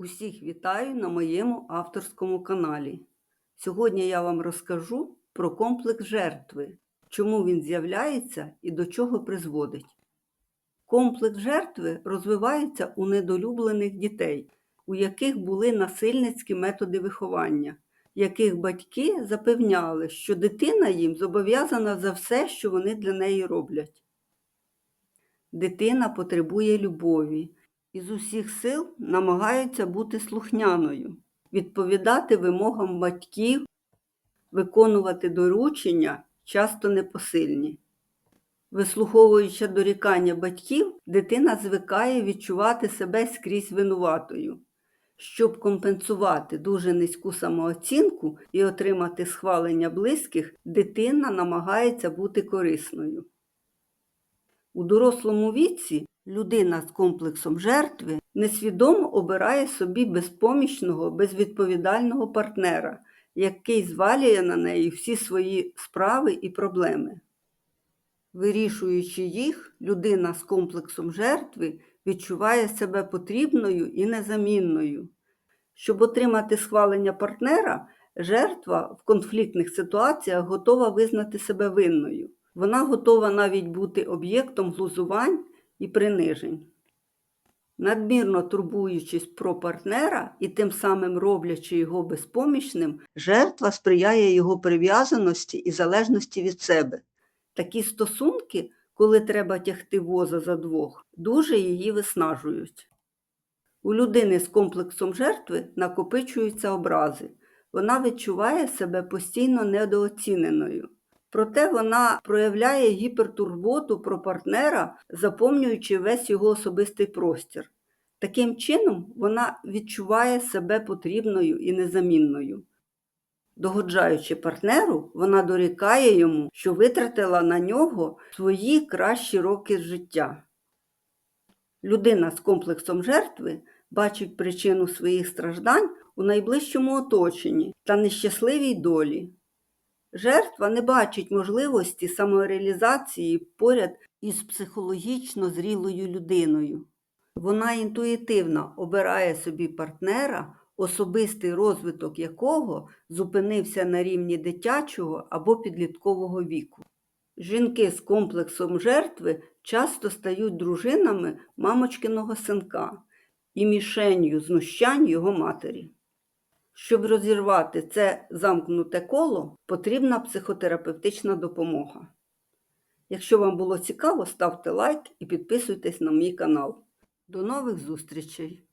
Усіх вітаю на моєму авторському каналі. Сьогодні я вам розкажу про комплекс жертви, чому він з'являється і до чого призводить. Комплекс жертви розвивається у недолюблених дітей, у яких були насильницькі методи виховання, яких батьки запевняли, що дитина їм зобов'язана за все, що вони для неї роблять. Дитина потребує любові і з усіх сил намагається бути слухняною, відповідати вимогам батьків, виконувати доручення часто непосильні. Вислуховуючи дорікання батьків, дитина звикає відчувати себе скрізь винуватою. Щоб компенсувати дуже низьку самооцінку і отримати схвалення близьких, дитина намагається бути корисною. У дорослому віці людина з комплексом жертви несвідомо обирає собі безпомічного, безвідповідального партнера, який звалює на неї всі свої справи і проблеми. Вирішуючи їх, людина з комплексом жертви відчуває себе потрібною і незамінною. Щоб отримати схвалення партнера, жертва в конфліктних ситуаціях готова визнати себе винною. Вона готова навіть бути об'єктом глузувань і принижень. Надмірно турбуючись про партнера і тим самим роблячи його безпомічним, жертва сприяє його прив'язаності і залежності від себе. Такі стосунки, коли треба тягти воза за двох, дуже її виснажують. У людини з комплексом жертви накопичуються образи. Вона відчуває себе постійно недооціненою. Проте вона проявляє гіпертурботу про партнера, заповнюючи весь його особистий простір. Таким чином, вона відчуває себе потрібною і незамінною. Догоджаючи партнеру, вона дорікає йому, що витратила на нього свої кращі роки життя. Людина з комплексом жертви бачить причину своїх страждань у найближчому оточенні та нещасливій долі. Жертва не бачить можливості самореалізації поряд із психологічно зрілою людиною. Вона інтуїтивно обирає собі партнера, особистий розвиток якого зупинився на рівні дитячого або підліткового віку. Жінки з комплексом жертви часто стають дружинами мамочкиного синка і мішенью знущань його матері. Щоб розірвати це замкнуте коло, потрібна психотерапевтична допомога. Якщо вам було цікаво, ставте лайк і підписуйтесь на мій канал. До нових зустрічей!